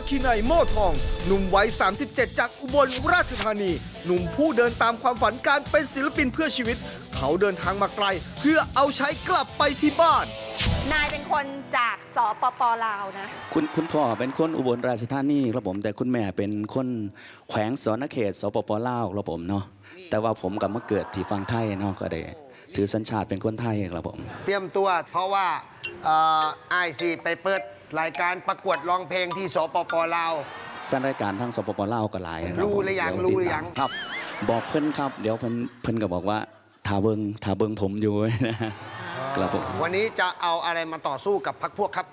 ในโม่ทอง หนุ่มวัย 37 จากอุบลราชธานี หนุ่มผู้เดินตามความฝันการเป็นศิลปินเพื่อชีวิต เขาเดินทางมาไกล เพื่อเอาใช้กลับไปที่บ้าน นายเป็นคนจากสปปลาวนะ คุณคุณพ่อเป็นคนอุบลราชธานีครับผม แต่คุณแม่เป็นคนแขวงสอนเขตสปปลาวครับผมเนาะแต่ว่าผมกลับมาเกิดที่ฟังไทยเนาะก็ได้ถือสัญชาติเป็นคนไทยครับผม เตรียมตัวเพราะว่าไอซีไปเปิด รายการประกวดร้องเพลงที่สปปลาว แฟนรายการทางสปปลาวก็หลายนะคบรู้ผมหรือยังเดี๋วรู้หรือติดตามยัง ครับ บอกเพิ่นครับ เดี๋ยวเพิ่นเพิ่นก็บอกว่าทาเบิงทาเบิงผมอยู่นะครับผมวันนี้จะเอาอะไรมาต่อสู้กับพักพวกครับ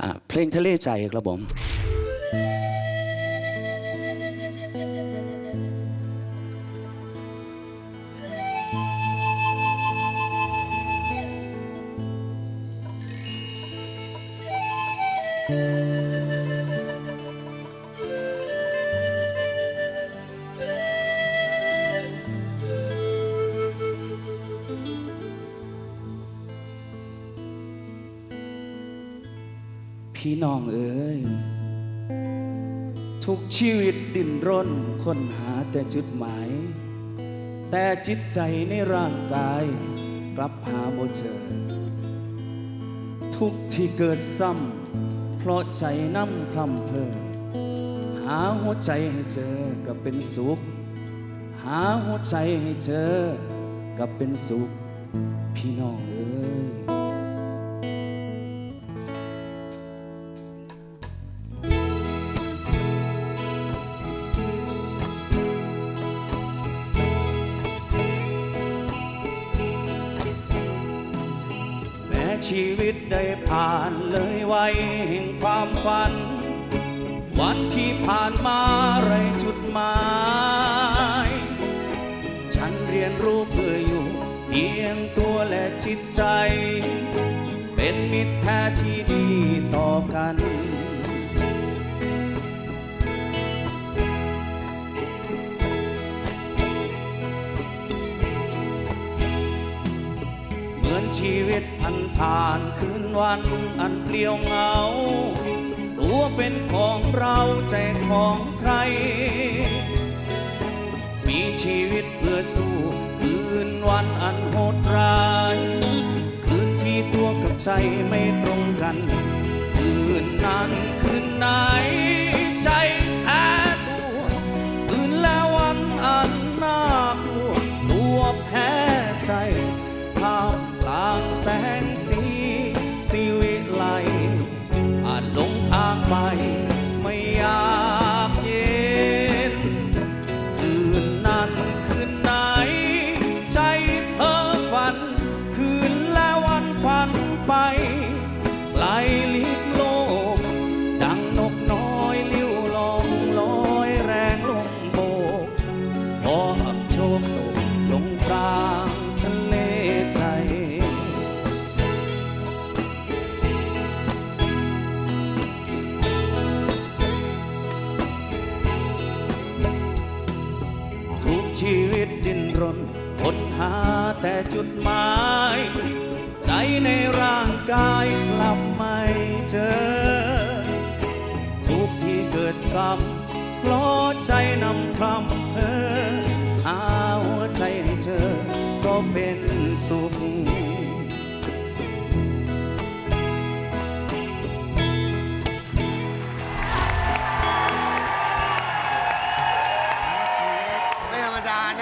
อ่าเพลงทะเลใจครับผม พี่น้องเอ๋ยทุกชีวิตดิ้นรนค้นหาแต่จุดหมาย แต่จิตใจในร่างกายกลับหาบ่เจอ ทุกที่เกิดซ้ำ เพราะใจน้ำพลำเพลหาหัวใจให้เจอก็เป็นสุข หาหัวใจให้เจอก็เป็นสุข พี่น้องเอ๋ ชีวิตได้ผ่านเลยวัยแห่งความฝัน วันที่ผ่านมาไรจุดหมาย ฉันเรียนรู้เพื่ออยู่เพียงตัวและจิตใจ เป็นมิตรแท้ที่ดีต่อกัน ชีวิตพันผ่านคืนวันอันเปลี่ยวเหงา ตัวเป็นของเราใจของใคร มีชีวิตเพื่อสู้คืนวันอันโหดร้าย คืนที่ตัวกับใจไม่ตรงกัน คืนนั้นคืนไหนาแต่จุดหมาย ใจในร่างกายกลับไม่เจอ ทุกที่เกิดซ้ำเพราะใจนำพรำเพอหาหัวใจให้เจอก็เป็น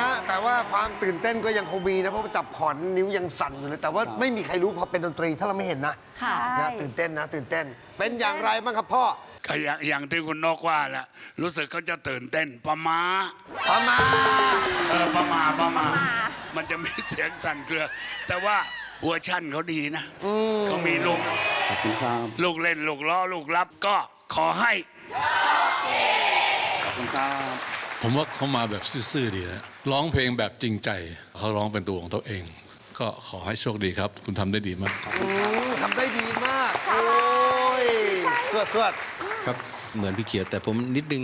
นะ แต่ว่าความตื่นเต้นก็ยังคงมีนะ เพราะว่าจับขอนนิ้วยังสั่นอยู่เลย แต่ว่าไม่มีใครรู้พอเป็นดนตรีถ้าเราไม่เห็นนะค่ะ นะตื่นเต้นนะ ตื่นเต้น เป็นอย่างไรบ้างครับพ่อก็อย่างอย่างที่คุณนกว่าแหละรู้สึกเขาจะตื่นเต้นประมาประมาณเออประมาประมาประมามันจะมีเสียงสั่นเครือ แต่ว่าเวอร์ชั่นเขาดีนะเขามีลูกขอบคุณครับลูกเล่นลูกล้อลูกรับก็ขอให้ ขอบคุณครับ ผมว่าเขามาแบบซื่อๆดีนะร้องเพลงแบบจริงใจเขาร้องเป็นตัวของตัวเอง ก็ขอให้โชคดีครับ คุณทำได้ดีมากอืมทำได้ดีมาก โอ้ย สวดสวดครับเหมือนพี่เขียวแต่ผมนิดนึง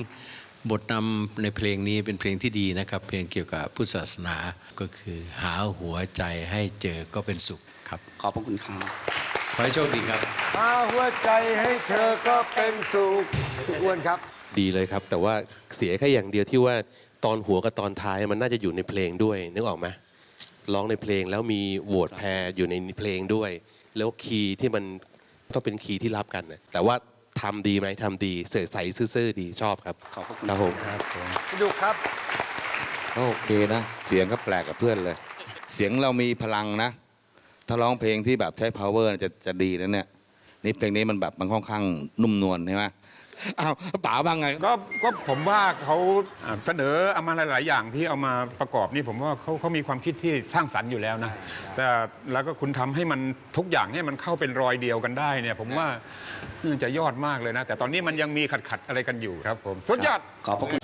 บทนำในเพลงนี้เป็นเพลงที่ดีนะครับ เพลงเกี่ยวกับพุทธศาสนาก็คือหาหัวใจให้เจอก็เป็นสุขครับ ขอบพระคุณครับ ขอให้โชคดีครับ หาหัวใจให้เธอก็เป็นสุขคุณอ้วนครับ ดีเลยครับ แต่ว่าเสียแค่อย่างเดียวที่ว่าตอนหัวกับตอนท้ายมันน่าจะอยู่ในเพลงด้วยนึกออกไหมร้องในเพลงแล้วมีโหวตแพรอยู่ในเพลงด้วย แล้วคีย์ที่มันต้องเป็นคีย์ที่รับกันนะแต่ว่าทำดีไหมทำดีเสยใสซื่อๆดีชอบครับขอบพระคุณครับผมพี่ดุกครับก็โอเคนะ เสียงก็แปลกกับเพื่อนเลย เสียงเรามีพลังนะ ถ้าร้องเพลงที่แบบใช้ power จะจะดีนะเนี่ยนี่เพลงนี้มันแบบมันค่อนข้างนุ่มนวลใช่ไหม อ้าวป๋าบ้างไง ก็ก็ผมว่าเขาอ่าเสนอเอามาหลาย ๆ อย่างที่เอามาประกอบนี่ผมว่าเขาเขามีความคิดที่สร้างสรรค์อยู่แล้วนะ แต่แล้วก็คุณทำให้มันทุกอย่างให้มันเข้าเป็นรอยเดียวกันได้เนี่ย ผมว่าจะยอดมากเลยนะ แต่ตอนนี้มันยังมีขัด ๆ อะไรกันอยู่ครับผม สุดยอด ขอบพระคุณ